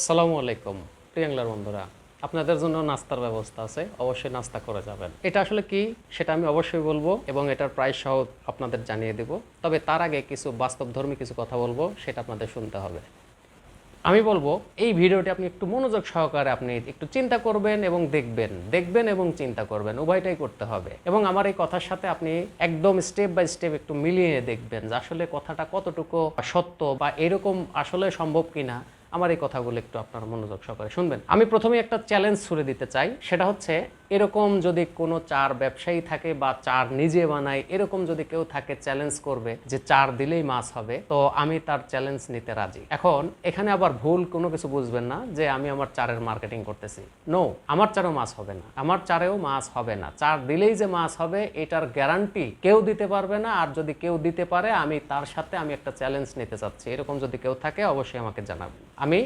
সালামু আলাইকুম প্রিয়াংলার বন্ধুরা। আপনাদের জন্য নাস্তার ব্যবস্থা আছে, অবশ্যই নাস্তা করে যাবেন। এটা আসলে কি সেটা আমি অবশ্যই বলব এবং এটার প্রাইস সহ আপনাদের জানিয়ে দেব। তবে তার আগে কিছু বাস্তবধর্মী কিছু কথা বলব, সেটা আপনাদের শুনতে হবে। আমি বলব, এই ভিডিওটি আপনি একটু মনোযোগ সহকারে আপনি একটু চিন্তা করবেন এবং দেখবেন দেখবেন এবং চিন্তা করবেন, উভয়টাই করতে হবে। এবং আমার এই কথার সাথে আপনি একদম স্টেপ বাই স্টেপ একটু মিলিয়ে দেখবেন যে আসলে কথাটা কতটুকু সত্য বা এরকম আসলে সম্ভব কিনা। আমার এই কথাগুলো একটু আপনার মনোযোগ সহকারে শুনবেন। আমি প্রথমে একটা চ্যালেঞ্জ ছুড়ে দিতে চাই, সেটা হচ্ছে এরকম যদি কোনো চার ব্যবসায়ী থাকে বা চার নিজে বানায়, এরকম যদি কেউ থাকে চ্যালেঞ্জ করবে যে চার দিলেই মাছ হবে, তো আমি তার চ্যালেঞ্জ নিতে রাজি। এখন, এখানে আবার ভুল কোনো কিছু বুঝবেন না যে আমি আমার চারের মার্কেটিং করতেছি। নো আমার চারেও মাছ হবে না। আমার চারেও মাছ হবে না। চার দিলেই যে মাছ হবে, এটার গ্যারান্টি কেউ দিতে পারবে না, আর যদি কেউ দিতে পারে, আমি তার সাথে আমি একটা চ্যালেঞ্জ নিতে চাচ্ছি। এরকম যদি কেউ থাকে, অবশ্যই আমাকে জানাবেন। আমি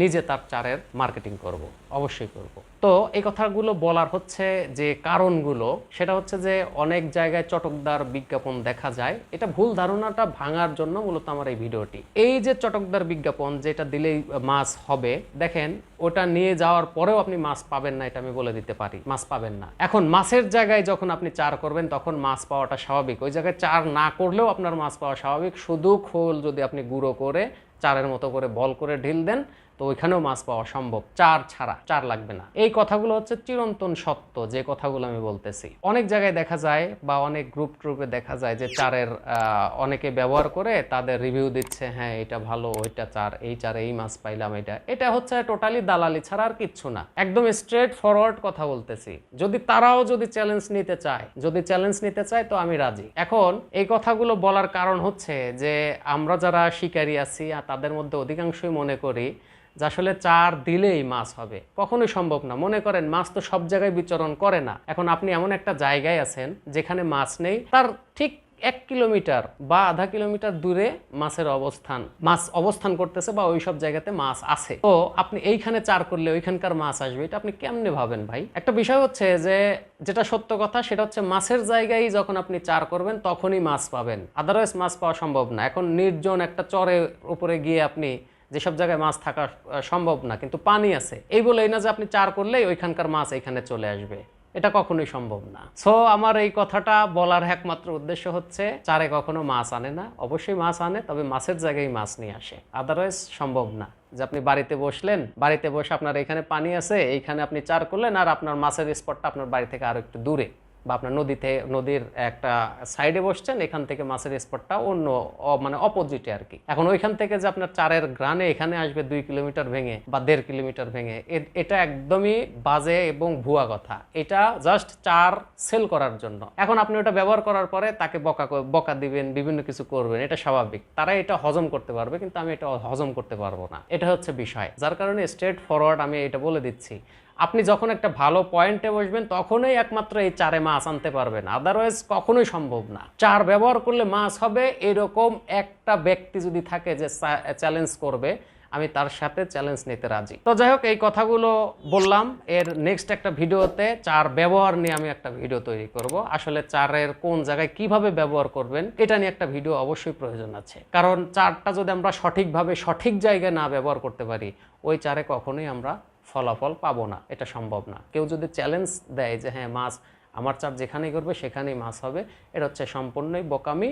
নিজে তার চারের মার্কেটিং করব, অবশ্যই করব। তো এই কথাগুলো বলার হচ্ছে যে কারণগুলো, সেটা হচ্ছে যে অনেক জায়গায় চটকদার বিজ্ঞাপন দেখা যায়। এটা ভুল ধারণাটা ভাঙার জন্য মূলত আমার এই ভিডিওটি। এই যে চটকদার বিজ্ঞাপন যেটা দিলেই মাছ হবে, দেখেন, ওটা নিয়ে যাওয়ার পরেও আপনি মাছ পাবেন না, এটা আমি বলে দিতে পারি। মাছ পাবেন না। এখন মাছের জায়গায় যখন আপনি চার করবেন, তখন মাছ পাওয়াটা স্বাভাবিক। ওই জায়গায় চার না করলেও আপনার মাছ পাওয়া স্বাভাবিক। শুধু খোল যদি আপনি গুঁড়ো করে, চারের মতো করে বল করে ঢিল দেন তো ওইখানেও মাছ পাওয়া সম্ভব। চার ছাড়া, চার লাগবে না। এই কথাগুলো হচ্ছে চিরন্তন সত্য, যে কথাগুলো আমি বলতেছি। অনেক জায়গায় দেখা যায় বা অনেক গ্রুপ ট্রুপে দেখা যায় যে চারের অনেকে ব্যবহার করে তাদের রিভিউ দিচ্ছে হ্যাঁ এটা ভালো, ওইটা চার, এই চার এই মাছ পাইলাম, এটা। এটা হচ্ছে টোটালি দালালি ছাড়া আর কিচ্ছু না। একদম স্ট্রেট ফরওয়ার্ড কথা বলতেছি। যদি তারাও যদি চ্যালেঞ্জ নিতে চায়, যদি চ্যালেঞ্জ নিতে চায়, তো আমি রাজি। এখন এই কথাগুলো বলার কারণ হচ্ছে যে আমরা যারা শিকারী আছি আর তাদের মধ্যে অধিকাংশই মনে করি যে আসলে চার দিলেই মাছ হবে। কখনোই সম্ভব না। মনে করেন, মাছ তো সব জায়গায় বিচরণ করে না। এখন আপনি এমন একটা জায়গায় আছেন যেখানে মাছ নেই, তার ঠিক এক কিলোমিটার বা আধা কিলোমিটার দূরে মাছের অবস্থান, মাছ অবস্থান করতেছে বা ওই সব জায়গাতে মাছ আছে। তো আপনি এইখানে চার করলে ওইখানকার মাছ আসবে, এটা আপনি কেমনে ভাবেন ভাই? একটা বিষয় হচ্ছে যে, যেটা সত্য কথা, সেটা হচ্ছে মাছের জায়গায় যখন আপনি চার করবেন, তখনই মাছ পাবেন। আদারওয়াইজ মাছ পাওয়া সম্ভব না। এখন নির্জন একটা চরের উপরে গিয়ে আপনি যেসব জায়গায় মাছ থাকা সম্ভব না, কিন্তু পানি আছে। এই বলে এই না যে আপনি চার করলেই ওইখানকার মাছ এখানে চলে আসবে। এটা কখনোই সম্ভব না। সো আমার এই কথাটা বলার একমাত্র উদ্দেশ্য হচ্ছে, চারে কখনো মাছ আনে না। অবশ্যই মাছ আনে, তবে মাছের জায়গায় মাছ নিয়ে আসে। আদারওয়াইজ সম্ভব না। যে আপনি বাড়িতে বসলেন, বাড়িতে বসে আপনার এখানে পানি আছে, এইখানে আপনি চার করলেন, আর আপনার মাছের স্পটটা আপনার বাড়ি থেকে আরও একটু দূরে। বা আপনার নদীতে, নদীর একটা সাইডে বসছেন, এখান থেকে মাছের স্পটটা অন্য মানে অপোজিটে আর কি। এখন ওইখান থেকে যে আপনার চারের গ্রানে এখানে আসবে দুই কিলোমিটার ভেঙে বা দেড় কিলোমিটার ভেঙে এটা একদমই বাজে এবং ভুয়া কথা। এটা জাস্ট চার সেল করার জন্য। এখন আপনি ওটা ব্যবহার করার পরে তাকে বকা বকা দিবেন, বিভিন্ন কিছু করবেন, এটা স্বাভাবিক। তারা এটা হজম করতে পারবে, কিন্তু আমি এটা হজম করতে পারব না। এটা হচ্ছে বিষয়। যার কারণে স্ট্রেট ফরওয়ার্ড আমি এটা বলে দিচ্ছি। আপনি যখন একটা ভালো পয়েন্টে বসবেন, তখনই একমাত্র এই চারে মাছ আনতে পারবেন। আদারওয়াইজ কখনোই সম্ভব না। চার ব্যবহার করলে মাছ হবে, এরকম একটা ব্যক্তি যদি থাকে যে চ্যালেঞ্জ করবে, আমি তার সাথে চ্যালেঞ্জ নিতে রাজি। তো যাই হোক, এই কথাগুলো বললাম। এর নেক্সট একটা ভিডিওতে চার ব্যবহার নিয়ে আমি একটা ভিডিও তৈরি করব। আসলে চারের কোন জায়গায় কীভাবে ব্যবহার করবেন, এটা নিয়ে একটা ভিডিও অবশ্যই প্রয়োজন আছে। কারণ চারটা যদি আমরা সঠিকভাবে সঠিক জায়গায় না ব্যবহার করতে পারি, ওই চারে কখনোই আমরা ফলাফল পাবো না, এটা সম্ভব না। কেউ যদি চ্যালেঞ্জ দেয় যে হ্যাঁ মাছ আমার চাপ যেখানেই করবে সেখানেই মাছ হবে। এটা হচ্ছে সম্পূর্ণই বোকামি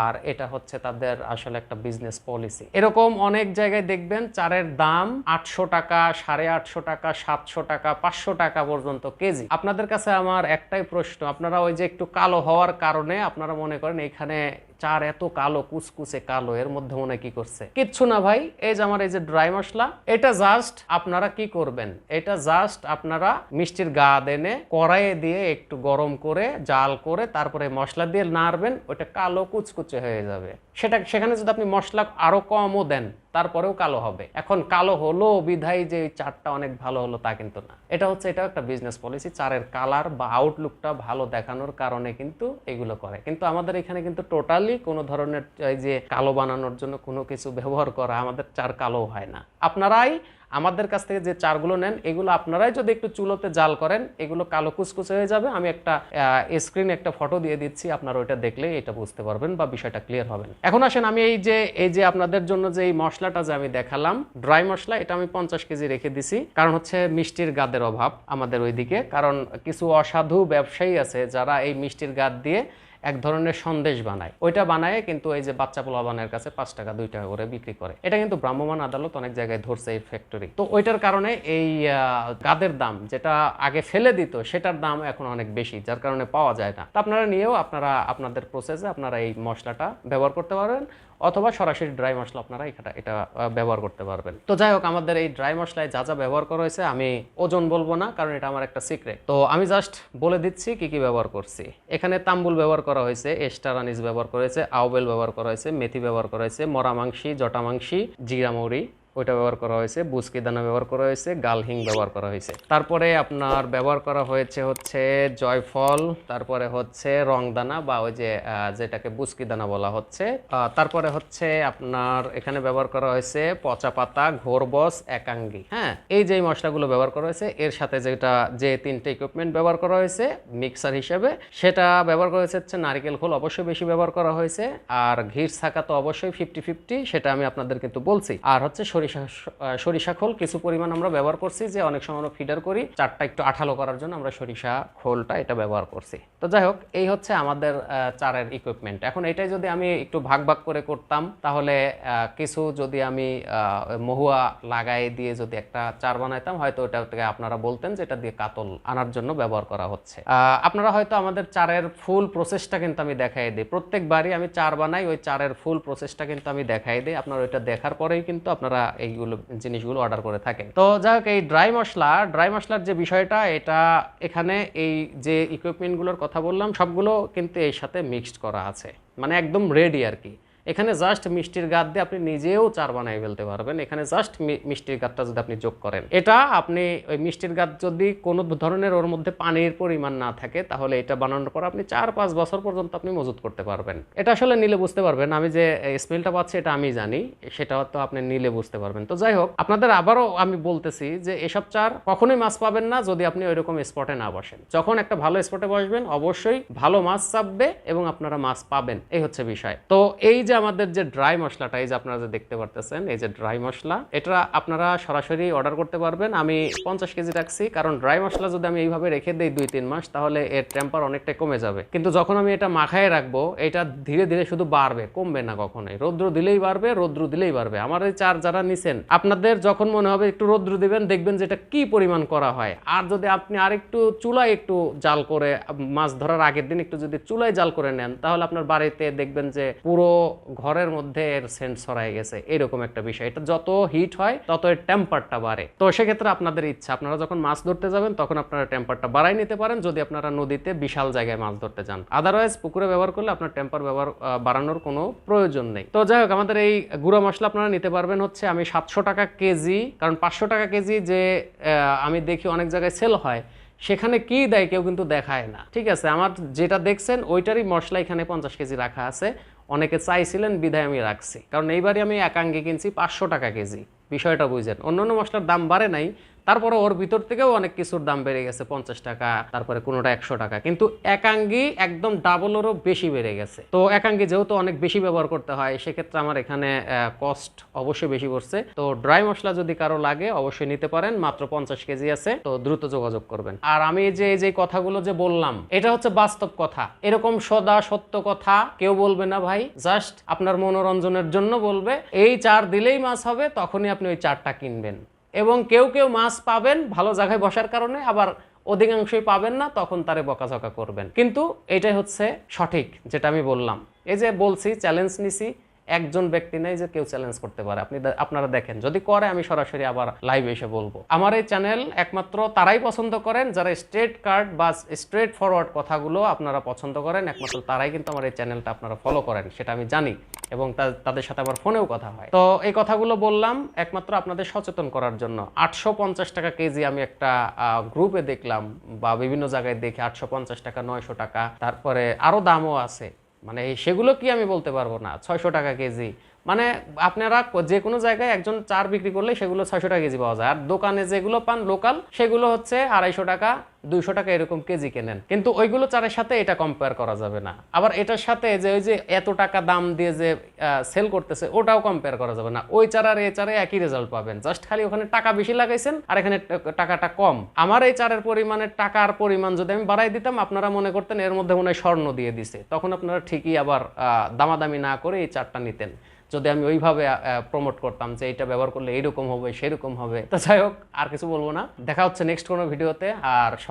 আর এটা হচ্ছে তাদের আসলে একটা বিজনেস পলিসি এরকম অনেক জায়গায় দেখবেন চারের দাম আটশো টাকা, সাড়ে আটশো টাকা, সাতশো টাকা, পাঁচশো টাকা পর্যন্ত কেজি। আপনাদের কাছে আমার একটাই প্রশ্ন, আপনারা ওই যে একটু কালো হওয়ার কারণে আপনারা মনে করেন এখানে চার এত কালো কুচকুচে কালো, এর মধ্যে মনে কি করছে? কিচ্ছু না ভাই, এই যে আমার এই যে ড্রাই মশলা, এটা জাস্ট আপনারা কি করবেন? এটা জাস্ট আপনারা মিষ্টির গা দেনে কড়াইয়ে দিয়ে একটু গরম করে, জাল করে, তারপরে মশলা দিয়ে নাড়বেন ওটা কালো কুচকুচে হয়ে যাবে। সেটা, সেখানে যদি আপনি মশলা আরও কমও দেন তারপরেও কালো হবে। এখন কালো হলো, বিধায় যে ওই চারটা অনেক ভালো হলো তা কিন্তু না। এটা হচ্ছে এটা একটা বিজনেস পলিসি চারের কালার বা আউটলুকটা ভালো দেখানোর কারণে কিন্তু এগুলো করে। কিন্তু আমাদের এখানে কিন্তু টোটালি কোনো ধরনের যে কালো বানানোর জন্য কোনো কিছু ব্যবহার করা আমাদের চার কালো হয় না। আপনারাই আমাদের কাছ থেকে যে চারগুলো নেন, এগুলো আপনারাই যদি একটু চুলোতে জাল করেন, এগুলো কালো কুচকুচে হয়ে যাবে। আমি একটা স্ক্রিনে একটা ফটো দিয়ে দিচ্ছি, আপনারা ওইটা দেখলে এটা বুঝতে পারবেন বা বিষয়টা ক্লিয়ার হবেন। এখন আসেন, আমি এই যে এই যে আপনাদের জন্য যে এই মশলাটা যে আমি দেখালাম ড্রাই মশলা, এটা আমি পঞ্চাশ কেজি রেখে দিছি। কারণ হচ্ছে মিষ্টির গাদের অভাব আমাদের ওইদিকে। কারণ কিছু অসাধু ব্যবসায়ী আছে যারা এই মিষ্টির গাদ দিয়ে এক ধরনের সন্দেশ বানায়। ওইটা বানায় কিন্তু এই যে বাচ্চা পোলাবানের কাছে পাঁচ টাকা, দুই টাকা করে বিক্রি করে। এটা কিন্তু ভ্রাম্যমান আদালত অনেক জায়গায় ধরছে এই ফ্যাক্টরি তো ওইটার কারণে এই গাদের দাম যেটা আগে ফেলে দিত, সেটার দাম এখন অনেক বেশি, যার কারণে পাওয়া যায় না। তা আপনারা নিয়েও আপনারা, আপনাদের প্রসেসে আপনারা এই মশলাটা ব্যবহার করতে পারবেন অথবা সরাসরি ড্রাই মশলা আপনারা এটা এটা ব্যবহার করতে পারবেন। তো যাই হোক, আমাদের এই ড্রাই মশলায় যা যা ব্যবহার করা হয়েছে, আমি ওজন বলব না, কারণ এটা আমার একটা সিক্রেট তো আমি জাস্ট বলে দিচ্ছি কি কি ব্যবহার করছি। এখানে তাম্বুল ব্যবহার করা হয়েছে এস্টার আনিস ব্যবহার করা হয়েছে, আউবেল ব্যবহার করা হয়েছে, মেথি ব্যবহার করা হয়েছে, মরা মাংসি, জটা মাংসি, জিরা মৌরি। ওইটা ব্যবহার করা হয়েছে, বুসকি দানা ব্যবহার করা হয়েছে, গালহিং ব্যবহার করা হয়েছে। তারপরে আপনার ব্যবহার করা হয়েছে হচ্ছে জয়ফল, তারপরে হচ্ছে রং দানা বা ওই যে যেটাকে বুসকি দানা বলা হচ্ছে। তারপরে হচ্ছে আপনার এখানে ব্যবহার করা হয়েছে পচা পাতা, ঘোরবস, একাঙ্গি হ্যাঁ? এই যে মশলাগুলো ব্যবহার করা হয়েছে, এর সাথে যেটা, যে তিনটে ইকুইপমেন্ট ব্যবহার করা হয়েছে মিক্সার হিসেবে, সেটা ব্যবহার করা হয়েছে হচ্ছে নারকেল খোল অবশ্যই বেশি ব্যবহার করা হয়েছে, আর ঘির ছাকা তো অবশ্যই ফিফটি ফিফটি সেটা আমি আপনাদের কিন্তু বলছি। আর হচ্ছে সরিষা সরিষা খোল। কিছু পরিমাণ আমরা ব্যবহার করছি যে অনেক সময় আমরা ফিডার করি। চারটা একটু আঠালো করার জন্য আমরা সরিষা খোলটা এটা ব্যবহার করছি। তো যাই হোক, এই হচ্ছে আমাদের চারের ইকুইপমেন্ট এখন এটাই যদি আমি একটু ভাগ ভাগ করে করতাম, তাহলে কিছু যদি আমি মহুয়া লাগাই দিয়ে যদি একটা চার বানাইতাম, হয়তো ওটা থেকে আপনারা বলতেন যে এটা দিয়ে কাতল আনার জন্য ব্যবহার করা হচ্ছে। আপনারা হয়তো আমাদের চারের ফুল প্রসেসটা কিন্তু আমি দেখাই দিই। প্রত্যেকবারই আমি চার বানাই, ওই চারের ফুল প্রসেসটা কিন্তু আমি দেখাই দিই। আপনারা ওইটা দেখার পরেই কিন্তু আপনারা এইগুলো জিনিসগুলো অর্ডার করে থাকেন। তো যাই হোক, এই ড্রাই মশলা ড্রাই মশলার যে বিষয়টা, এটা এখানে এই যে ইকুইপমেন্টগুলোর কথা বললাম, সবগুলো কিন্তু এর সাথে মিক্সড করা আছে। মানে একদম রেডি আর কি। এখানে জাস্ট মিষ্টির গাদ দিয়ে আপনি নিজেও চার বানাই ফেলতে পারবেন। এখানে জাস্ট মিষ্টির গাদটা যদি আপনি যোগ করেন। এটা আপনি ওই মিষ্টির গাদ যদি কোনো ধরনের ওর মধ্যে পানির পরিমাণ না থাকে, তাহলে এটা বানানোর পর আপনি চার পাঁচ বছর পর্যন্ত আপনি মজুত করতে পারবেন। এটা আসলে নিলে বুঝতে পারবেন। আমি যে স্মেলটা পাচ্ছি, এটা আমি জানি। সেটা তো আপনি নিলে বুঝতে পারবেন। তো যাই হোক, আপনাদের আবারও আমি বলতেছি যে এসব চার কখনোই মাছ পাবেন না যদি আপনি ওইরকম স্পটে না বসেন। যখন একটা ভালো স্পটে বসবেন, অবশ্যই ভালো মাছ চাপবে এবং আপনারা মাছ পাবেন। এই হচ্ছে বিষয়। তো এই যে আমাদের যে ড্রাই মশলাটা, এই যে আপনারা যে দেখতে পারতেছেন, এই যে ড্রাই মশলা, এটা আপনারা সরাসরি অর্ডার করতে পারবেন। আমি পঞ্চাশ কেজি রাখছি, কারণ ড্রাই মশলা যদি আমি এইভাবে রেখে দিই দুই, তিন মাস, তাহলে এর টেম্পার অনেকটাই কমে যাবে। কিন্তু যখন আমি এটা মাখায় রাখব, এটা ধীরে ধীরে শুধু বাড়বে, কমবে না কখনোই। রৌদ্র দিলেই বাড়বে, রৌদ্র দিলেই বাড়বে। আমার এই চার যারা নিছেন, আপনাদের যখন মনে হবে একটু রৌদ্র দিবেন, দেখবেন যে এটা কি পরিমাণ করা হয়। আর যদি আপনি আরেকটু চুলায় একটু জাল করে, মাছ ধরার আগের দিন একটু যদি চুলায় জাল করে নেন, তাহলে আপনার বাড়িতে দেখবেন যে পুরো ঘরের মধ্যে এর সেন্ট ছড়াই গেছে। এরকম একটা বিষয়। এটা যত হিট হয়, তত এর টেম্পারটা বাড়ে। তো সেক্ষেত্রে আপনাদের ইচ্ছা, আপনারা যখন মাছ ধরতে যাবেন, তখন আপনারা টেম্পারটা বাড়াই নিতে পারেন। যদি আপনারা নদীতে বিশাল জায়গায় মাছ ধরতে যান। আদারওয়াইজ পুকুরে ব্যবহার করলে আপনার টেম্পার ব্যবহার বাড়ানোর কোনো প্রয়োজন নেই। তো যাই হোক, আমাদের এই গুঁড়া মশলা আপনারা নিতে পারবেন হচ্ছে, আমি সাতশো টাকা কেজি, কারণ পাঁচশো টাকা কেজি যে আমি দেখি অনেক জায়গায় সেল হয়, সেখানে কি দেয় কেউ কিন্তু দেখায় না। ঠিক আছে? আমার যেটা দেখছেন, ওইটারই মশলা এখানে পঞ্চাশ কেজি রাখা আছে। অনেকে চাইছিলেন বিধায় আমি রাখছি। কারণ এইবারই আমি একাঙ্গে কিনছি পাঁচশো টাকা কেজি। বিষয়টা বুঝেন। অন্য মশলার দাম বাড়ে নাই তারপরে ওর ভিতর থেকেও অনেক কিছুর দাম বেড়ে গেছে, পঞ্চাশ টাকা, তারপরে কোনোটা একশো টাকা। কিন্তু একাঙ্গি একদম ডাবলেরও বেশি বেড়ে গেছে। তো একাঙ্গি যেহেতু অনেক বেশি ব্যবহার করতে হয়, সেক্ষেত্রে আমার এখানে কস্ট অবশ্যই বেশি পড়ছে। তো ড্রাই মশলা যদি কারও লাগে, অবশ্যই নিতে পারেন, মাত্র পঞ্চাশ কেজি আছে। তো দ্রুত যোগাযোগ করবেন। আর আমি যে যে কথাগুলো যে বললাম, এটা হচ্ছে বাস্তব কথা। এরকম সদা সত্য কথা কেউ বলবে না ভাই। জাস্ট আপনার মনোরঞ্জনের জন্য বলবে, এই চার দিলেই মাছ হবে, তখনই আপনি ওই চারটা কিনবেন। এবং কেউ কেউ মাছ পাবেন ভালো জায়গায় বসার কারণে, আবার অধিকাংশই পাবেন না, তখন তারে বকাঝকা করবেন। কিন্তু এটাই হচ্ছে সঠিক, যেটা আমি বললাম। এই যে বলছি চ্যালেঞ্জ নিছি একজন ব্যক্তি নেই যে কেউ চ্যালেঞ্জ করতে পারে। আপনি আপনারা দেখেন, যদি করে আমি সরাসরি আবার লাইভে এসে বলব। আমার এই চ্যানেল একমাত্র তারাই পছন্দ করেন, যারা স্ট্রেট কার্ড বা স্ট্রেট ফরওয়ার্ড কথাগুলো আপনারা পছন্দ করেন, একমাত্র তারাই কিন্তু আমার এই চ্যানেলটা আপনারা ফলো করেন, সেটা আমি জানি এবং তাদের সাথে আবার ফোনেও কথা হয়। তো এই কথাগুলো বললাম, একমাত্র আপনাদের সচেতন করার জন্য। আটশো পঞ্চাশ টাকা কেজি আমি একটা গ্রুপে দেখলাম বা বিভিন্ন জায়গায় দেখি আটশো টাকা, নয়শো টাকা, তারপরে আরও দামও আছে। মানে সেগুলো কি আমি বলতে পারব না? ছয়শো টাকা কেজি। মানে আপনারা যে কোনো জায়গায় একজন চার বিক্রি করলে সেগুলো ছয়শো টাকা কেজি পাওয়া যায়। আর দোকানে যেগুলো পান লোকাল সেগুলো হচ্ছে আড়াইশো টাকা দুইশো টাকা এরকম কেজি কেনেন। কিন্তু ওইগুলো চারের সাথে এটা কম্পেয়ার করা যাবে না। আবার এটার সাথে যে ওই যে এত টাকা দাম দিয়ে যে সেল করতেছে, ওটাও কম্পেয়ার করা যাবে না। ওই চার আর এই চারে একই রেজাল্ট পাবেন। জাস্ট খালি ওখানে টাকা বেশি লাগাইছেন আর এখানে টাকাটা কম। আমার এই চারের পরিমাণে টাকার পরিমাণ যদি আমি বাড়াই দিতাম, আপনারা মনে করতেন এর মধ্যে মনে হয় স্বর্ণ দিয়ে দিছে। তখন আপনারা ঠিকই আবার দামাদামি না করে এই চারটা নিতেন। যদি আমি ওইভাবে প্রমোট করতাম যে এটা ব্যবহার করলে এইরকম হবে, সেরকম হবে। তো যাই হোক, আর কিছু বলব না। দেখা হচ্ছে নেক্সট কোনো ভিডিওতে আর